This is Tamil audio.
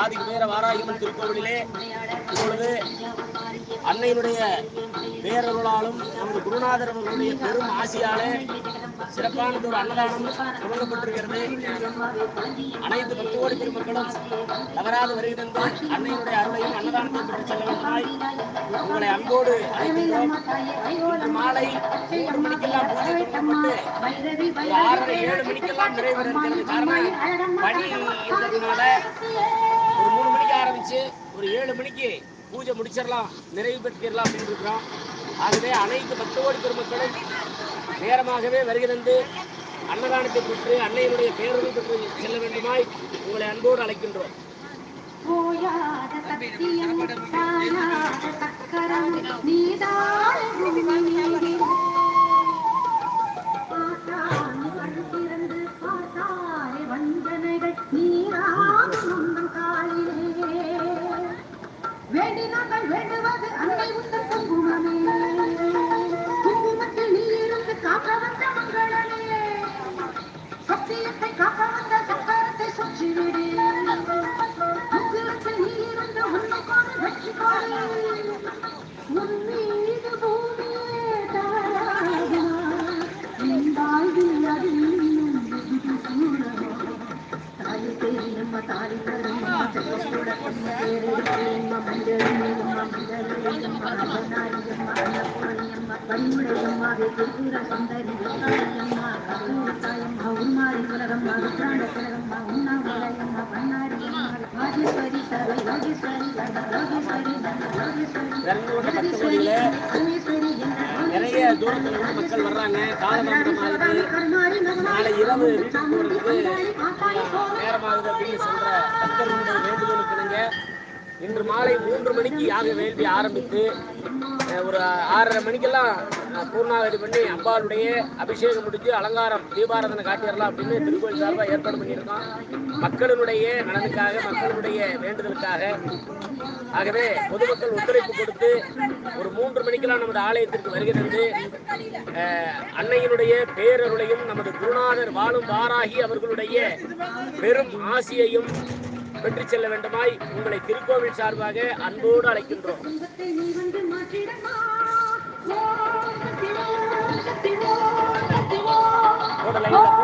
ஆதி பேர வாராயம்மன் திருக்கோவிலே இப்பொழுது அன்னையினுடைய பேரருளாலும் நமது குருநாதர் அவர்களுடைய பெரும் ஆசியாலே சிறப்பானது ஒரு அன்னதானம் தொடங்கப்பட்டிருக்கிறது. அனைத்து பக்தோடு பெருமக்களும் தவறாது வருகிறது அன்னையினுடைய அருளையும் அன்னதானத்தை பெற்று செல்ல வேண்டுமாய் உங்களை அன்போடு அழைக்கின்றோம். மாலை மூன்று மணிக்கெல்லாம் பூஜை தொடங்கப்பட்டு ஆறரை ஏழு மணிக்கெல்லாம் நிறைவேற காரணம் பணி இருந்ததுனால ஏழு மணிக்கு பூஜை முடிச்சிடலாம் நிறைவு பெற்றிடலாம் அப்படின்னு இருக்கிறோம். ஆகவே அனைத்து பக்தோடி பெருமக்களும் நேரமாகவே வருகை தந்து அன்னதானத்தை பெற்று அன்னையினுடைய பேரொழி பெற்று செல்ல வேண்டுமாய் உங்களை அன்போடு அழைக்கின்றோம். ஓயாத சக்கரம் சத்தியத்தை காக்க வந்த சக்கரத்தை சுற்றிவிடு உக்கிரத்தில் நீ இருந்து உன்னை கொண்டு வெற்றி கொடு உன் மீது பூமியே அது இன்னும் மஞ்சள் உலகம்மா ருத்ராண்ட ராஜேஸ்வரி யோகேஸ்வரி தந்த யோகேஸ்வரி தந்த யோகேஸ்வரி நிறைய தூரத்துல இருந்து மக்கள் வர்றாங்க. நாளை இரவு வீட்டுக்கு போறதுக்கு நேரமாகுது அப்படின்னு சொல்ற பக்தர்களுடைய வேண்டுதலுக்கு இணங்க இன்று மாலை மூன்று மணிக்கு யாக வேள்வி ஆரம்பித்து ஒரு ஆறரை மணிக்கெல்லாம் அஹ், பூர்ணாவதி பண்ணி அம்பாளுடைய அபிஷேகம் முடிஞ்சு அலங்காரம் தீபாராதனை காட்டிடலாம் அப்படின்னு திருக்கோயில் சார்பாக ஏற்பாடு பண்ணியிருக்கோம். மக்களினுடைய நலனுக்காக மக்களுடைய வேண்டுதலுக்காக. ஆகவே பொதுமக்கள் ஒத்துழைப்பு கொடுத்து ஒரு மூன்று மணிக்கெல்லாம் நமது ஆலயத்திற்கு வருகிறது அன்னையினுடைய பேரருளையும் நமது குருநாதர் வாழும் வாராகி அவர்களுடைய பெரும் ஆசியையும் வெற்றி செல்ல வேண்டுமாய் உங்களை திருக்கோவில் சார்பாக அன்போடு அழைக்கின்றோம்.